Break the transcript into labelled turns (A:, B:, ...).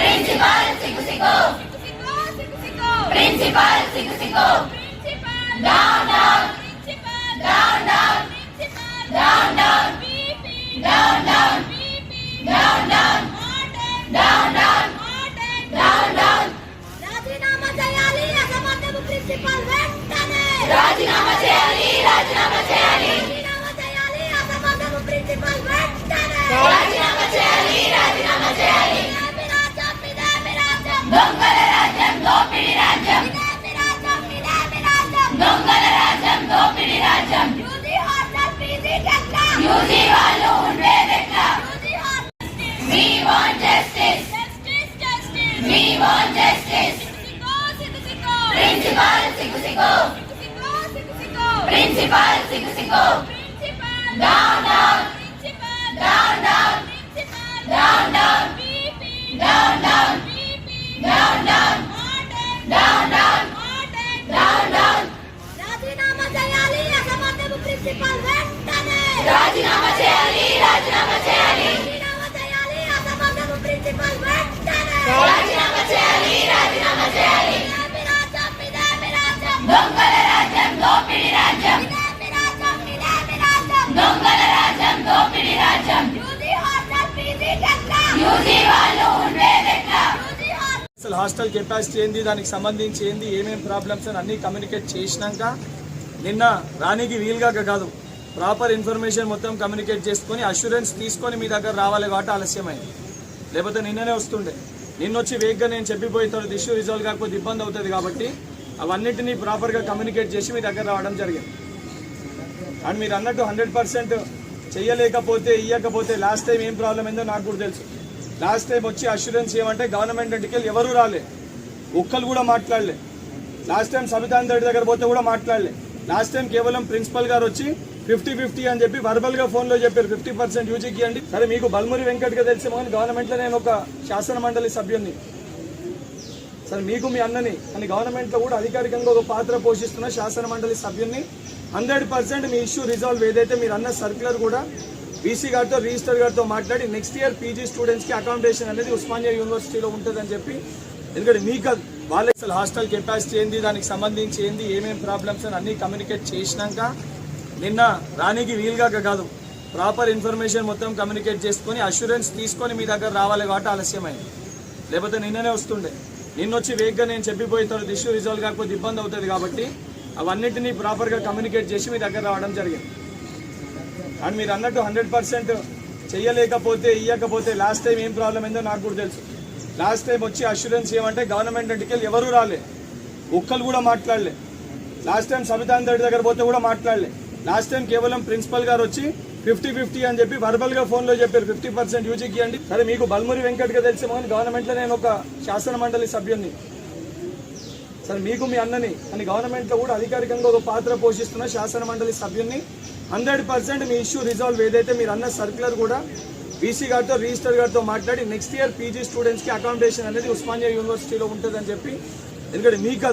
A: సిగ్గు సిగ్గు
B: సిగ్గు సిగ్గు సిగ్గు
A: ప్రిన్సిపల్ సిగ్గు సిగ్గు
B: principal
A: down down
B: principal
A: down down
B: principal
A: down down
B: BP
A: down down
B: BP
A: down down
B: order
A: down down
B: order
A: down down
B: రాజీనామా చేయాలి అసమర్థపు ప్రిన్సిపల్ వెంటనే
A: రాజీనామా చేయాలి రాజీనామా చేయాలి
B: రాజీనామా చేయాలి అసమర్థపు ప్రిన్సిపల్ వెంటనే
A: రాజీనామా చేయాలి
B: ఎట్లా
A: యూజీ వాళ్ళు ఉండేదెట్లా
B: యూజీ
C: అసలు హాస్టల్ కెపాసిటీ ఏంది? దానికి సంబంధించి ఏంది? ఏమేమి ప్రాబ్లమ్స్ అని అన్నీ కమ్యూనికేట్ చేసినాక నిన్న రానికి వీలుగా కాదు ప్రాపర్ ఇన్ఫర్మేషన్ మొత్తం కమ్యూనికేట్ చేసుకొని అష్యూరెన్స్ తీసుకొని మీ దగ్గర రావాలి కాబట్టి ఆలస్యమైంది. లేకపోతే నిన్ననే వస్తుండే. నిన్న వచ్చి వేగ్గా నేను చెప్పిపోయిన ఇష్యూ రిజాల్వ్ కాకపోతే ఇబ్బంది అవుతుంది కాబట్టి అవన్నిటినీ ప్రాపర్గా కమ్యూనికేట్ చేసి మీ దగ్గర రావడం జరిగింది. అండ్ మీరు అన్నట్టు హండ్రెడ్ పర్సెంట్ చేయలేకపోతే ఇయ్యకపోతే లాస్ట్ టైం ఏం ప్రాబ్లం ఏందో నాకు కూడా తెలుసు. లాస్ట్ టైం వచ్చి అష్యూరెన్స్ ఏమంటే గవర్నమెంట్ ఇంటికి ఎవరు రాలే. ఒక్కరు కూడా మాట్లాడలే. లాస్ట్ టైం సబితాన్ రెడ్డి దగ్గర పోతే కూడా మాట్లాడలే. లాస్ట్ టైం కేవలం ప్రిన్సిపల్ గారు వచ్చి ఫిఫ్టీ ఫిఫ్టీ అని చెప్పి వర్బల్గా ఫోన్లో చెప్పారు. ఫిఫ్టీ పర్సెంట్ యూజీకి అండి సరే మీకు బల్మురి వెంకట్గా తెలిసి కానీ గవర్నమెంట్లో నేను ఒక శాసన మండలి సభ్యుని సరే మీకు మీ అన్నని అని గవర్నమెంట్లో కూడా అధికారికంగా ఒక పాత్ర పోషిస్తున్న శాసన మండలి సభ్యుని హండ్రెడ్ పర్సెంట్ మీ ఇష్యూ రిజాల్వ్ ఏదైతే మీరు అన్న సర్క్యులర్ కూడా బీసీ గారితో రిజిస్టర్ గారితో మాట్లాడి నెక్స్ట్ ఇయర్ పీజీ స్టూడెంట్స్కి అకామిడేషన్ అనేది ఉస్మానియా యూనివర్సిటీలో ఉంటుందని చెప్పి ఎందుకంటే మీకు వాళ్ళకి వాళ్ళ అసలు హాస్టల్ కెపాసిటీ ఏంది దానికి సంబంధించి ఏంది ఏమేమి ప్రాబ్లమ్స్ అని అన్నీ కమ్యూనికేట్ చేసినాక నిన్న రానికి వీలుగా కాదు ప్రాపర్ ఇన్ఫర్మేషన్ మొత్తం కమ్యూనికేట్ చేసుకొని అష్యూరెన్స్ తీసుకొని మీ దగ్గర రావాలి కాబట్టి ఆలస్యమైంది. లేకపోతే నిన్ననే వస్తుండే. నిన్న వచ్చి వేగ్గా నేను చెప్పిపోయిన తర్వాత ఇష్యూ రిజాల్వ్ కాకపోతే ఇబ్బంది అవుతుంది కాబట్టి అవన్నింటినీ ప్రాపర్గా కమ్యూనికేట్ చేసి మీ దగ్గర రావడం జరిగింది. అండ్ మీరు అన్నట్టు హండ్రెడ్ పర్సెంట్ చేయలేకపోతే ఇయ్యకపోతే లాస్ట్ టైం ఏం ప్రాబ్లం ఏందో నాకు కూడా తెలుసు. లాస్ట్ టైం వచ్చి అష్యూరెన్స్ ఏమంటే గవర్నమెంట్ ఇంటికి ఎవరు రాలే. ఒక్కరు కూడా మాట్లాడలే. లాస్ట్ టైం సబితాన్ రెడ్డి దగ్గర పోతే కూడా మాట్లాడలే. లాస్ట్ టైం కేవలం ప్రిన్సిపల్ గారు వచ్చి ఫిఫ్టీ ఫిఫ్టీ అని చెప్పి వర్బల్గా ఫోన్లో చెప్పారు. ఫిఫ్టీ పర్సెంట్ యూజీకి అండి సరే మీకు బల్మురి వెంకట్గా తెలిసి కానీ నేను ఒక శాసన మండలి సభ్యుని సరే మీకు మీ అన్నని అని గవర్నమెంట్లో కూడా అధికారికంగా ఒక పాత్ర పోషిస్తున్న శాసన మండలి సభ్యుని హండ్రెడ్ పర్సెంట్ మీ ఇష్యూ రిజాల్వ్ ఏదైతే మీరు అన్న సర్క్యులర్ కూడా బీసీ గారితో రిజిస్టర్ గారితో మాట్లాడి నెక్స్ట్ ఇయర్ పీజీ స్టూడెంట్స్కి అకామిడేషన్ అనేది ఉస్మానియా యూనివర్సిటీలో ఉంటుందని చెప్పి ఎందుకంటే మీకు